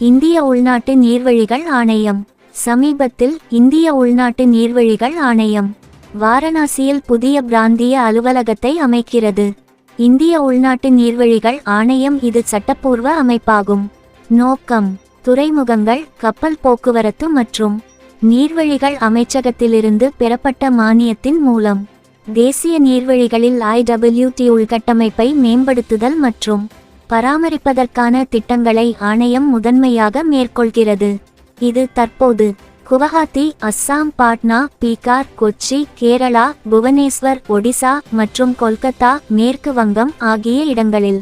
இந்திய உள்நாட்டு நீர்வழிகள் ஆணையம். சமீபத்தில் இந்திய உள்நாட்டு நீர்வழிகள் ஆணையம். வாரணாசியில் புதிய பிராந்திய அலுவலகத்தை அமைக்கிறது. இந்திய உள்நாட்டு நீர்வழிகள் ஆணையம் இது சட்டப்பூர்வ அமைப்பாகும். நோக்கம் துறைமுகங்கள் கப்பல் போக்குவரத்து மற்றும் நீர்வழிகள் அமைச்சகத்திலிருந்து பெறப்பட்ட மானியத்தின் மூலம் தேசிய நீர்வழிகளில் ஐடபிள்யூடி உள்கட்டமைப்பை மேம்படுத்துதல் மற்றும் பராமரிப்பதற்கான திட்டங்களை ஆணையம் முதன்மையாக மேற்கொள்கிறது. இது தற்போது குவஹாத்தி அஸ்ஸாம் பாட்னா பீகார் கொச்சி கேரளா புவனேஸ்வர் ஒடிசா மற்றும் கொல்கத்தா மேற்கு வங்கம் ஆகிய இடங்களில்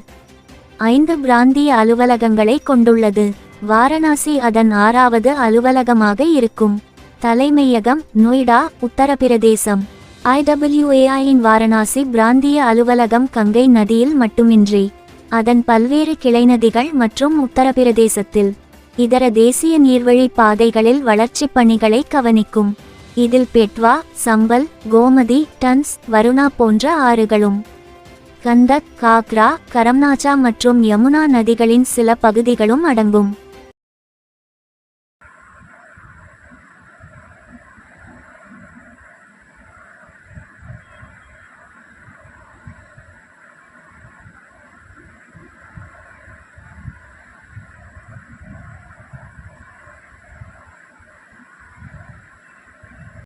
ஐந்து பிராந்திய அலுவலகங்களை கொண்டுள்ளது. வாரணாசி அதன் ஆறாவது அலுவலகமாக இருக்கும். தலைமையகம் நொய்டா உத்தரப்பிரதேசம். ஐடபிள்யூஏஐயின் வாரணாசி பிராந்திய அலுவலகம் கங்கை நதியில் மட்டுமின்றி அதன் பல்வேறு கிளைநதிகள் மற்றும் உத்தரப்பிரதேசத்தில் இதர தேசிய நீர்வழி பாதைகளில் வளர்ச்சிப் பணிகளை கவனிக்கும். இதில் பெட்வா சம்பல் கோமதி டன்ஸ் வருணா போன்ற ஆறுகளும். கந்தக் காக்ரா கரம்நாச்சா மற்றும் யமுனா நதிகளின் சில பகுதிகளும் அடங்கும்.